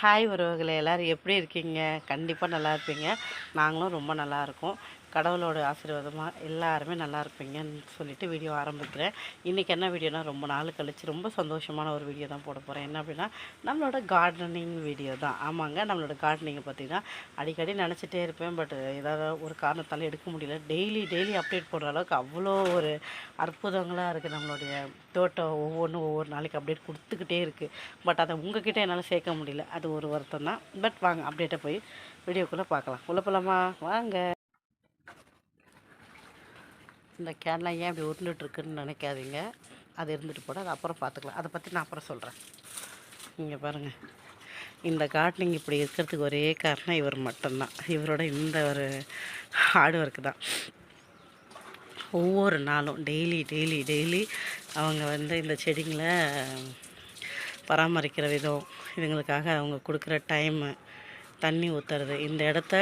Hi உறவுகளை எல்லோரும் எப்படி இருக்கீங்க? கண்டிப்பாக நல்லா இருப்பீங்க. நாங்களும் ரொம்ப நல்லா இருக்கோம். கடவுளோட ஆசீர்வாதமாக எல்லாருமே நல்லா இருப்பீங்கன்னு சொல்லிட்டு வீடியோ ஆரம்பிக்கிறேன். இன்றைக்கி என்ன வீடியோனா ரொம்ப நாள் கழித்து ரொம்ப சந்தோஷமான ஒரு வீடியோ தான் போட போகிறேன் என்ன அப்படின்னா நம்மளோட கார்டனிங் வீடியோ தான். ஆமாங்க நம்மளோட கார்டனிங்கை பார்த்திங்கன்னா அடிக்கடி நினச்சிட்டே இருப்பேன் பட் ஏதாவது ஒரு காரணத்தால் எடுக்க முடியல. டெய்லி டெய்லி அப்டேட் போடுற அளவுக்கு அவ்வளோ ஒரு அற்புதங்களாக இருக்குது நம்மளுடைய தோட்டம். ஒவ்வொன்றும் ஒவ்வொரு நாளைக்கு அப்டேட் கொடுத்துக்கிட்டே இருக்குது பட் அதை உங்ககிட்ட என்னால் சேர்க்க முடியல. அது ஒரு வருத்தம் தான். பட் வாங்க அப்டேட்டை போய் வீடியோக்குள்ளே பார்க்கலாம். உள்ள போகலாமா வாங்க. இந்த கேன்லாம் ஏன் இப்படி உருண்டுட்டு இருக்குன்னு நினைக்காதீங்க. அது இருந்துட்டு போட அது அப்புறம் பார்த்துக்கலாம். அதை பற்றி நான் அப்புறம் சொல்கிறேன் இங்கே பாருங்கள் இந்த கார்டனிங் இப்படி இருக்கிறதுக்கு ஒரே காரணம் இவர் மட்டும்தான். இவரோட இந்த ஒரு ஹார்ட் ஒர்க்கு தான். ஒவ்வொரு நாளும் டெய்லி டெய்லி டெய்லி அவங்க வந்து இந்த செடிங்களை பராமரிக்கிற விதம் இதுங்களுக்காக அவங்க கொடுக்குற டைமு தண்ணி ஊற்றுறது இந்த இடத்த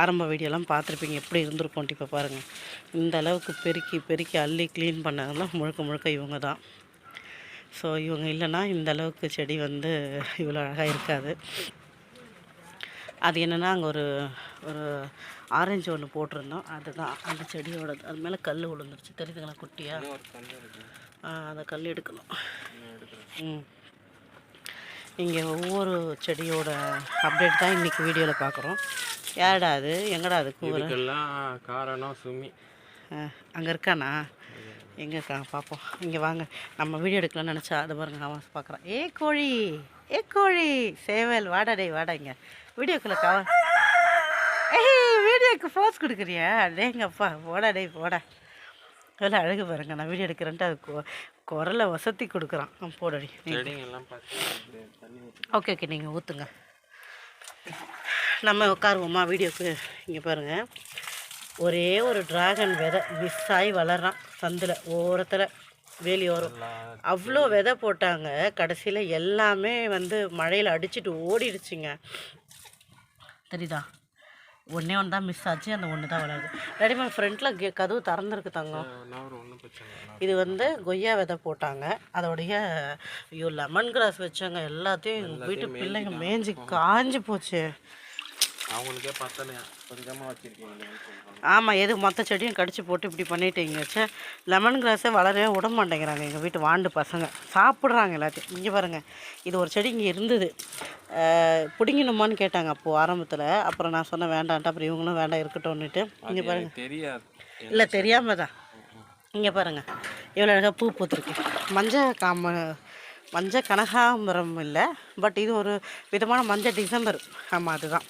ஆரம்ப வீடியோலாம் பார்த்துருப்பீங்க. எப்படி இருந்திருக்கும் இப்போ பாருங்கள் இந்த அளவுக்கு பெருக்கி பெருக்கி அள்ளி க்ளீன் பண்ணதெல்லாம் முழுக்க முழுக்க இவங்க தான். ஸோ இவங்க இல்லைன்னா இந்த அளவுக்கு செடி வந்து இவ்வளோ அழகாக இருக்காது. அது என்னென்னா அங்கே ஒரு ஒரு ஆரஞ்சு ஒன்று போட்டிருந்தோம். அதுதான். அந்த செடியோட அது மேலே கல் விழுந்துருச்சு. தெரியுதுங்களா குட்டியாக அந்த கல் எடுக்கணும். ம். இங்கே ஒவ்வொரு செடியோட அப்டேட் தான் இன்றைக்கி வீடியோவில் பார்க்குறோம் யாருடா அது? எங்கடா அது கூற காரணம் சுமி. அங்கே இருக்கானா? எங்கேக்கா பார்ப்போம் இங்கே வாங்க. நம்ம வீடியோ எடுக்கலாம்னு நினச்சா அது பாருங்க அவன் பார்க்குறான் ஏ கோழி! ஏ கோழி! சேவல் வாடா டேய் வாடா இங்கே. வீடியோக்குள்ளே கவ ஏய் வீடியோக்கு போஸ் கொடுக்குறியா? டேங்கப்பா போடா டேய் போடா. எவ்வளோ அழகு பாருங்க நான் வீடியோ எடுக்கிறேன்ட்டு அது குரலை வசதி கொடுக்குறான். போடடி ஓகே ஓகே நீங்கள் ஊற்றுங்க நம்ம உட்காருவோமா வீடியோக்கு? இங்கே பாருங்கள் ஒரே ஒரு டிராகன் விதை மிஸ் ஆகி வளர்றான். சந்தில் ஓரத்தில் வேலி ஓரம். அவ்வளோ விதை போட்டாங்க. கடைசியில் எல்லாமே வந்து மழையில் அடிச்சிட்டு ஓடிடுச்சுங்க. தெரியுதா? ஒன்றே ஒன்று தான் மிஸ் ஆச்சு. அந்த ஒன்று தான் வளருது. ரெடிமே ஃப்ரண்ட்டில் கதவு திறந்துருக்கு தங்கம். இது வந்து கொய்யா விதை போட்டாங்க. அதோடைய ஐயோ லெமன் கிராஸ் வச்சாங்க. எல்லாத்தையும் எங்கள் வீட்டு பிள்ளைங்க மேய்ஞ்சி காஞ்சி போச்சு. அவங்களுக்கே கொஞ்சமாக சொல்லுவாங்க ஆமாம் எது மொத்த செடியும் கடிச்சு போட்டு இப்படி பண்ணிட்டீங்க. சே லெமன் கிராஸே வளரவே விட மாட்டேங்கிறாங்க எங்கள் வீட்டு வாண்டு பசங்க. சாப்பிட்றாங்க எல்லாத்தையும். இங்கே பாருங்கள் இது ஒரு செடி இங்கே இருந்தது. பிடிங்கணுமான்னு கேட்டாங்க அப்போது ஆரம்பத்தில். அப்புறம் நான் சொன்னேன் வேண்டான்ட்டு. அப்புறம் இவங்களும் வேண்டாம் இருக்கட்டும்னுட்டு. இங்கே பாருங்கள் தெரியாது. இல்லை தெரியாம தான். இங்கே பாருங்கள் எவ்வளோ அழகாக பூ பூத்துருக்கு. மஞ்சள் காம மஞ்சள் கனகாம்பரம் இல்லை பட் இது ஒரு விதமான மஞ்சள் டிசம்பர். ஆமாம் அதுதான்.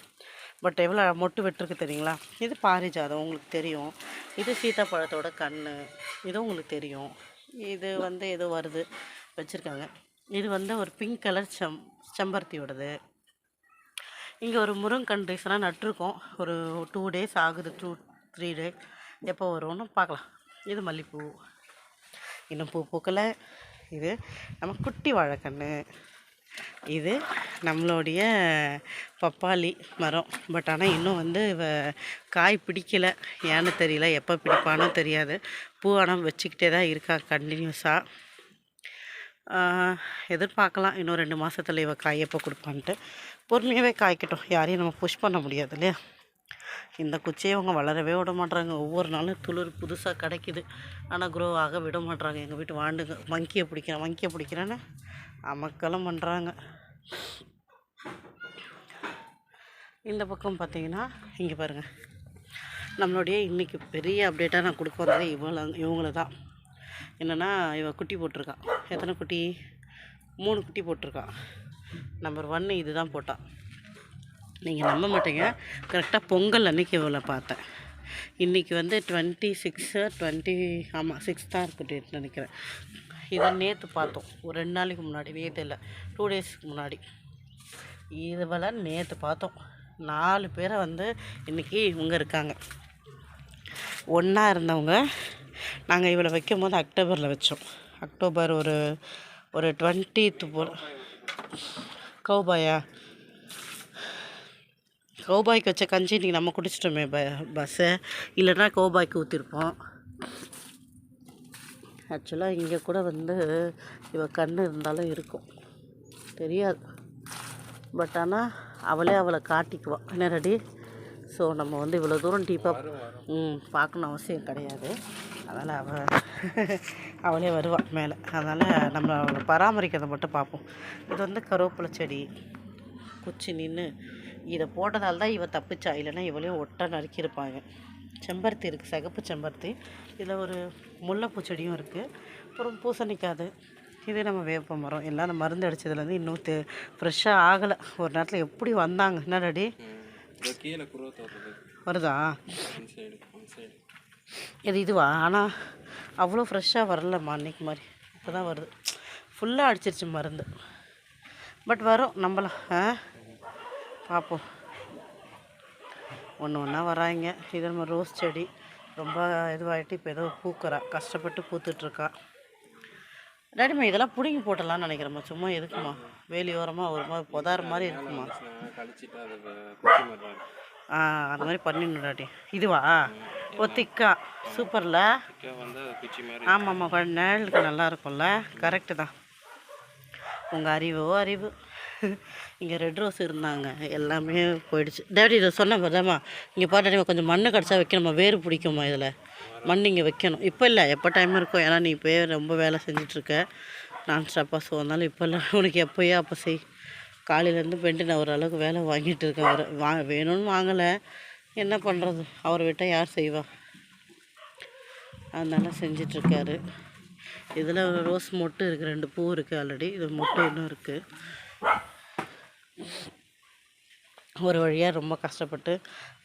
பட் எவ்வளோ மொட்டு விட்டுருக்கு தெரியுங்களா? இது பாரிஜாதம் உங்களுக்கு தெரியும். இது சீத்தாப்பழத்தோட கண் இது உங்களுக்கு தெரியும். இது வந்து ஏதோ வருது வச்சுருக்காங்க. இது வந்து ஒரு பிங்க் கலர் செம் செம்பருத்தியோடது. இங்கே ஒரு முருங்கன் ரீசனாக நட்டிருக்கோம். ஒரு டூ டேஸ் ஆகுது டூ த்ரீ டே எப்போ வரும்னு பார்க்கலாம். இது மல்லிப்பூ. இன்னும் பூ பூக்கலை. இது நம்ம குட்டி வாழைக்கன்று இது நம்மளுடைய பப்பாளி மரம். பட் ஆனால் இன்னும் வந்து காய் பிடிக்கல. ஏன்னு தெரியல. எப்போ பிடிப்பானோ தெரியாது. பூ ஆனால் வச்சுக்கிட்டே தான் இருக்கா கண்டினியூஸாக எதிர்பார்க்கலாம். இன்னும் ரெண்டு மாதத்துல இவ காய் எப்போ கொடுப்பான்ட்டு. பொறுமையாகவே காய்க்கட்டும். யாரையும் நம்ம புஷ் பண்ண முடியாது இல்லையா? இந்த குச்சியை அவங்க வளரவே விட மாட்றாங்க. ஒவ்வொரு நாளும் துளிர் புதுசாக கிடைக்குது. ஆனால் குரோ ஆக விட மாட்றாங்க. எங்கள் வீட்டு வாண்டுங்க. மங்கியை பிடிக்கிறேன் மங்கியை பிடிக்கிறேன்னு அமக்கலம் பண்ணுறாங்க இந்த பக்கம் பார்த்தீங்கன்னா இங்கே பாருங்கள் நம்மளுடைய இன்றைக்கி பெரிய அப்டேட்டாக நான் கொடுக்க வந்தது இவள இவங்கள தான் என்னென்னா இவ குட்டி போட்டிருக்கான் எத்தனை குட்டி? மூணு குட்டி போட்டிருக்கான் நம்பர் ஒன்று இது தான் போட்டான் நீங்கள் நம்ப மாட்டீங்க. கரெக்டாக பொங்கல் அன்னைக்கு இவளை பார்த்தேன். இன்றைக்கி வந்து டுவெண்ட்டி சிக்ஸு டுவெண்ட்டி ஆமாம் சிக்ஸ் தான் இருக்கு நினைக்கிறேன். இதை நேற்று பார்த்தோம். ஒரு ரெண்டு நாளைக்கு முன்னாடி நேற்று இல்லை. டூ டேஸ்க்கு முன்னாடி. இதுவெல்லாம் நேற்று பார்த்தோம். நாலு பேரை வந்து இன்றைக்கி இவங்க இருக்காங்க. ஒன்றா இருந்தவங்க. நாங்கள் இவளை வைக்கும் போது அக்டோபரில் வச்சோம். அக்டோபர் ஒரு ஒரு டுவெண்ட்டீத்து போல். கௌபாயா? கௌபாய்க்கு வச்ச கஞ்சி இன்றைக்கி நம்ம குடிச்சிட்டோமே ப பஸ்ஸை. இல்லைன்னா கௌபாய்க்கு ஊற்றிருப்போம் ஆக்சுவலாக இங்கே கூட வந்து இவ கண் இருந்தாலும் இருக்கும். தெரியாது. பட் ஆனால் அவளே அவளை காட்டிக்குவாள் என்ன ரெடி? ஸோ நம்ம வந்து இவ்வளோ தூரம் டீப்பாக ம் பார்க்கணும் அவசியம் கிடையாது. அதனால் அவள் அவளே வருவாள் மேலே. அதனால் நம்ம அவளை பராமரிக்கிறதை மட்டும் பார்ப்போம். இது வந்து கருவேப்பிலை செடி. குச்சி நின்று இதை போட்டதால் தான் இவ தப்பிச்சா. இல்லைன்னா இவளையும் ஒட்ட நறுக்கியிருப்பாங்க. செம்பருத்தி இருக்குது சிகப்பு செம்பருத்தி. இதில் ஒரு முல்லைப்பூ செடியும் இருக்குது அப்புறம் பூசணிக்காது. இது நம்ம வேப்ப மரம். எல்லாம் அந்த மருந்து அடித்ததுலேருந்து இன்னும் தெ ஃப்ரெஷ்ஷாக ஆகலை. ஒரு நேரத்தில் எப்படி வந்தாங்க? என்ன ரெடி இந்த கீழே குரோத் வருது? இது இதுவா? ஆனால் அவ்வளோ ஃப்ரெஷ்ஷாக வரலம்மா அன்னைக்கு மாதிரி. இப்போ தான் வருது. ஃபுல்லாக அடிச்சிருச்சு மருந்து. பட் வரும். நம்பலாம் ஆ? பார்ப்போம் ஒன்று ஒன்றா வராங்க. இது நம்ம ரோஸ் செடி. ரொம்ப இதுவாகிட்டு இப்போ ஏதோ பூக்கிறா. கஷ்டப்பட்டு பூத்துட்ருக்கா. டாடிம்மா இதெல்லாம் பிடுங்கி போட்டலாம்னு நினைக்கிறேம்மா. சும்மா எதுக்குமா வேலியோரமாக ஒரு மாதிரி புதார் மாதிரி இருக்குமா ஆ அந்த மாதிரி பண்ணிடணும் டாடி. இதுவா? ஓ திக்கா. சூப்பரில். ஆமாம்மா கொஞ்சம் நிழலுக்கு நல்லா இருக்கும்ல. கரெக்டு தான். உங்கள் அறிவோ அறிவு. இங்கே ரெட் ரோஸ் இருந்தாங்க. எல்லாமே போயிடுச்சு. டேடி இதை சொன்ன பதாம்மா இங்கே பாட்டு கொஞ்சம் மண்ணு கிடச்சா வைக்கணுமா? வேறு பிடிக்குமா இதில்? மண் இங்கே வைக்கணும். இப்போ இல்லை எப்போ டைம் இருக்கும்? ஏன்னா நீ இப்போயே ரொம்ப வேலை செஞ்சிட்ருக்க. நான் ஸ்டாப்பாக ஸோ அதனால இப்போ இல்லை. உனக்கு எப்போயோ அப்போ செய். காலையிலேருந்து பெண்டு நான் ஓரளவுக்கு வேலை வாங்கிட்டு இருக்கேன். அவர் வா வேணும்னு வாங்கலை. என்ன பண்ணுறது அவரை விட்டால் யார் செய்வா? அதனால செஞ்சிட்ருக்காரு. இதில் ரோஸ் மொட்டு இருக்குது ரெண்டு பூ இருக்குது ஆல்ரெடி இது மொட்டு இன்னும் இருக்குது ஒரு வழியாக ரொம்ப கஷ்டப்பட்டு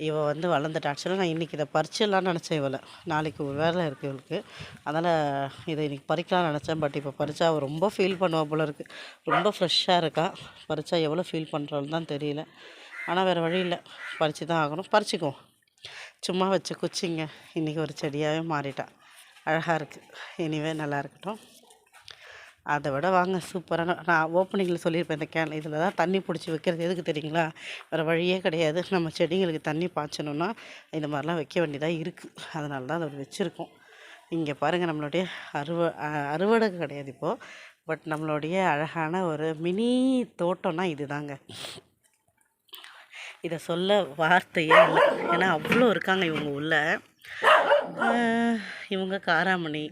இவள் வந்து வளர்ந்துட்டா. ஆக்சுவலாக நான் இன்றைக்கி இதை பறிச்சிடலான்னு நினச்சேன் இவளை. நாளைக்கு ஒரு வேலை இருக்குது இவளுக்கு. அதனால் இதை இன்றைக்கி பறிக்கலாம்னு நினச்சேன். பட் இப்போ பறிச்சா அவள் ரொம்ப ஃபீல் பண்ணுவா போல இருக்குது ரொம்ப ஃப்ரெஷ்ஷாக இருக்கா. பறிச்சா எவ்வளோ ஃபீல் பண்ணுறான்னு தான் தெரியல. ஆனால் வேறு வழி இல்லை. பறித்து தான் ஆகணும். பறிச்சிக்குவோம் சும்மா வச்ச குச்சிங்க. இன்றைக்கி ஒரு செடியாகவே மாறிட்டா. அழகாக இருக்குது இனிவே நல்லா இருக்கட்டும். அதை விட வாங்க சூப்பரான நான் ஓப்பனிங்கில் சொல்லியிருப்பேன் இந்த கேன் இதில் தான் தண்ணி பிடிச்சி வைக்கிறது. எதுக்கு தெரியுங்களா? வேறு வழியே கிடையாது. நம்ம செடிங்களுக்கு தண்ணி பாய்ச்சணுன்னா இந்த மாதிரிலாம் வைக்க வேண்டியதாக இருக்குது அதனால தான் அதை வச்சுருக்கோம். இங்கே பாருங்கள் நம்மளுடைய அறுவ அறுவடை கிடையாது இப்போது பட் நம்மளுடைய அழகான ஒரு மினி தோட்டம்னா இதுதாங்க. இதை சொல்ல வார்த்தையே இல்லை. ஏன்னா அவ்வளோ இருக்காங்க இவங்க உள்ள. இவங்க காராமணி.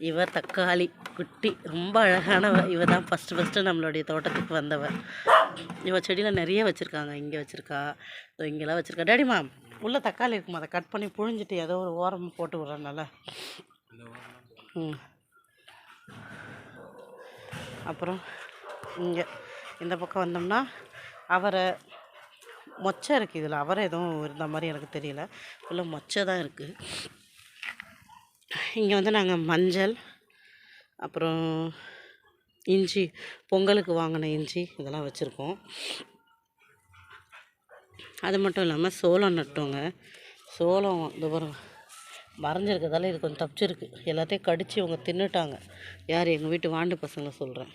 இவ தக்காளி குட்டி ரொம்ப அழகானவ. இவ தான் ஃபஸ்ட்டு ஃபஸ்ட்டு நம்மளுடைய தோட்டத்துக்கு வந்தவ. இவ செடியில் நிறைய வச்சுருக்காங்க. இங்கே வச்சுருக்கா இதோ இங்கெல்லாம் வச்சுருக்கா. டேடிமா உள்ளே தக்காளி இருக்குமா? அதை கட் பண்ணி புழிஞ்சிட்டு ஏதோ ஒரு ஓரமாக போட்டு விட்றனால ம். அப்புறம் இங்கே இந்த பக்கம் வந்தோம்னா அவரை மொச்சை இருக்குது இதில். அவரை எதுவும் இருந்த மாதிரி எனக்கு தெரியல. ஃபுல்லாக மொச்சை தான் இருக்குது இங்கே வந்து நாங்கள் மஞ்சள் அப்புறம் இஞ்சி பொங்கலுக்கு வாங்கின இஞ்சி இதெல்லாம் வச்சுருக்கோம். அது மட்டும் இல்லாமல் சோளம் நட்டோங்க. சோளம் இந்த பாருங்க மறைஞ்சிருக்கிறதால இது கொஞ்சம் தப்பிச்சிருக்கு. எல்லாத்தையும் கடித்து இவங்க தின்னுட்டாங்க. யார்? எங்கள் வீட்டு வாண்டு பசங்களை சொல்கிறேன்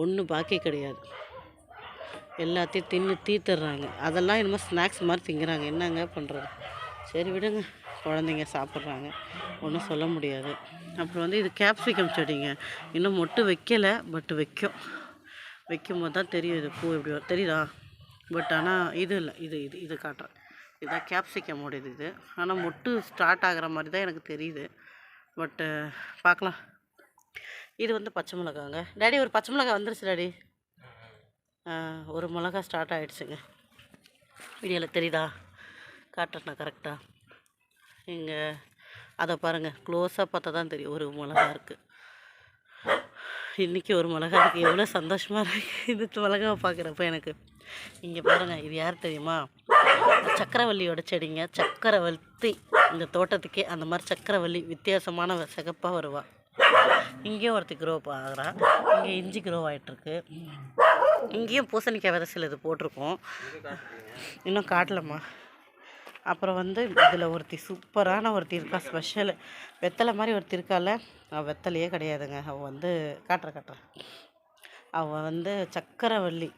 ஒன்றும் பாக்கி கிடையாது. எல்லாத்தையும் தின்னு தீத்துறாங்க. அதெல்லாம் என்னமோ ஸ்நாக்ஸ் மாதிரி திங்கிறாங்க. என்னங்க பண்ணுறது சரி விடுங்க. குழந்தைங்க சாப்பிட்றாங்க. ஒன்றும் சொல்ல முடியாது. அப்புறம் வந்து இது கேப்சிகம் செடிங்க. இன்னும் மொட்டு வைக்கலை பட் வைக்கும். வைக்கும்போது தான் தெரியும் இது பூ எப்படி வரும். தெரியுதா? பட் ஆனால் இது இல்லை. இது இது இது காட்டுறேன் இதுதான் கேப்சிகமோட இது. ஆனால் மொட்டு ஸ்டார்ட் ஆகிற மாதிரி தான் எனக்கு தெரியுது. பட்டு பார்க்கலாம் இது வந்து பச்சை மிளகாங்க. டேடி ஒரு பச்சை மிளகா வந்துருச்சு டேடி ஒரு மிளகா ஸ்டார்ட் ஆகிடுச்சுங்க வீடியோவில் தெரியுதா? காட்டுறேண்ணா கரெக்டாக இங்கே. அதை பாருங்கள் க்ளோஸாக பார்த்தா தான் தெரியும். ஒரு மிளகா இருக்குது இன்றைக்கி ஒரு மிளகா இருக்குது எவ்வளோ சந்தோஷமாக இருக்குது இது மிளகாவை பார்க்குறப்ப எனக்கு. இங்கே பாருங்கள் இது யார் தெரியுமா? சக்கரவள்ளியோட செடிங்க. சக்கரவர்த்தி. இந்த தோட்டத்துக்கே அந்த மாதிரி சக்கரவள்ளி வித்தியாசமான வ- சிகப்பா வருவா. இங்கேயும் ஒருத்தி க்ரோ ஆகிறா. இங்கே இஞ்சி க்ரோ ஆகிட்டுருக்கு இங்கேயும் பூசணிக்காய் விதை சிலது போட்டிருக்கோம். இன்னும் காட்டலம்மா. அப்புறம் வந்து இதில் ஒருத்தி சூப்பரான ஒருத்தி இருக்கா ஸ்பெஷலு வெத்தலை மாதிரி ஒருத்தி இருக்கால அவள் வெத்தலையே கிடையாதுங்க. அவள் வந்து காட்டுற காட்டுறேன். அவள் வந்து சக்கரவள்ளி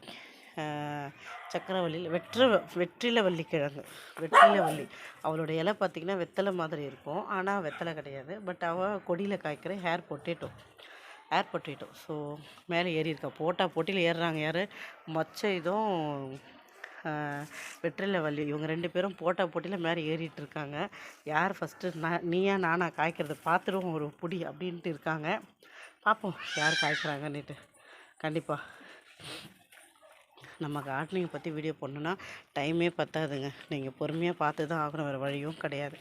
சக்கரவள்ளியில் வெற்ற வெற்றில வள்ளி கிழங்கு வெற்றிலவள்ளி அவளோட இலை பார்த்திங்கன்னா வெத்தலை மாதிரி இருக்கும். ஆனால் வெத்தலை கிடையாது. பட் அவள் கொடியில் காய்க்கிற hair potato air potato so மேலே ஏறி இருக்கா. போட்டா போட்டியில் ஏறுறாங்க யார்? மச்ச இதுவும் வெற்றிலை இவங்க ரெண்டு பேரும் போட்டா போட்டியில் மேலே ஏறிட்டு இருக்காங்க யார் ஃபஸ்ட்டு நான் நீயா நானா காய்க்கிறது? பார்த்துருவோம் ஒரு புடி அப்படின்ட்டு இருக்காங்க. பார்ப்போம் யார் காய்க்கிறாங்கன்னுட்டு. கண்டிப்பாக நம்ம கார்டனிங் பற்றி வீடியோ போடணுன்னா டைமே பத்தாதுங்க. நீங்கள் பொறுமையாக பார்த்து தான் ஆகணும் வேறு வழியும் கிடையாது.